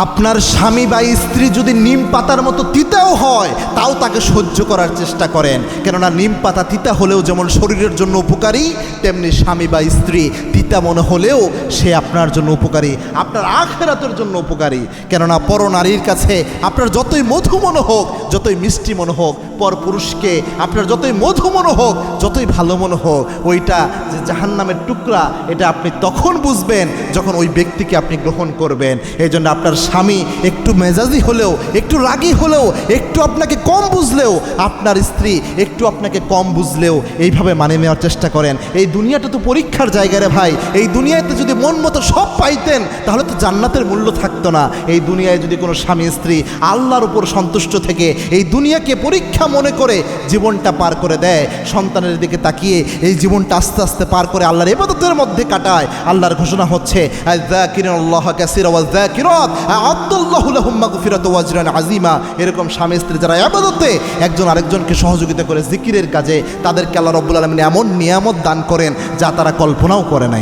আপনার স্বামী বা স্ত্রী যদি নিম পাতার মতো তিতাও হয়, তাও তাকে সহ্য করার চেষ্টা করেন। কেননা নিম পাতা তিতা হলেও যেমন শরীরের জন্য উপকারী, তেমনি স্বামী বা স্ত্রী তিতা মনে হলেও সে আপনার জন্য উপকারী, আপনার আখেরাতের জন্য উপকারী। কেননা পর নারীর কাছে আপনার যতই মধু মনে হোক, যতই মিষ্টি মনে হোক পর পুরুষকে আপনার যতই মধু মনে হোক, যতই ভালো মনে হোক, ওইটা যে জাহান্নামের টুকরা, এটা আপনি তখন বুঝবেন যখন ওই ব্যক্তিকে আপনি গ্রহণ করবেন। এই জন্য আপনার স্বামী একটু মেজাজি হলেও, একটু রাগী হলেও, একটু আপনাকে কম বুঝলেও, আপনার স্ত্রী একটু আপনাকে কম বুঝলেও এইভাবে মানে নেওয়ার চেষ্টা করেন। এই দুনিয়াটা তো পরীক্ষার জায়গা রে ভাই। এই দুনিয়াতে যদি মন মতো সব পাইতেন, তাহলে তো জান্নাতের মূল্য থাকতো না। এই দুনিয়ায় যদি কোনো স্বামী স্ত্রী আল্লাহর উপর সন্তুষ্ট থেকে, এই দুনিয়াকে পরীক্ষা মনে করে জীবনটা পার করে দেয়। সন্তানের দিকে তাকিয়ে এই জীবনটা আস্তে আস্তে পার করে আল্লাহর এবাদতের মধ্যে কাটায়। আল্লাহর ঘোষণা হচ্ছে আজিমা এরকম স্বামী স্ত্রী যারা আবাদতে একজন আরেকজনকে সহযোগিতা করে জিকিরের কাজে, তাদেরকে আল্লাহ রব্বুল আলমিন এমন নিয়ামত দান করেন যা তারা কল্পনাও করে নাই।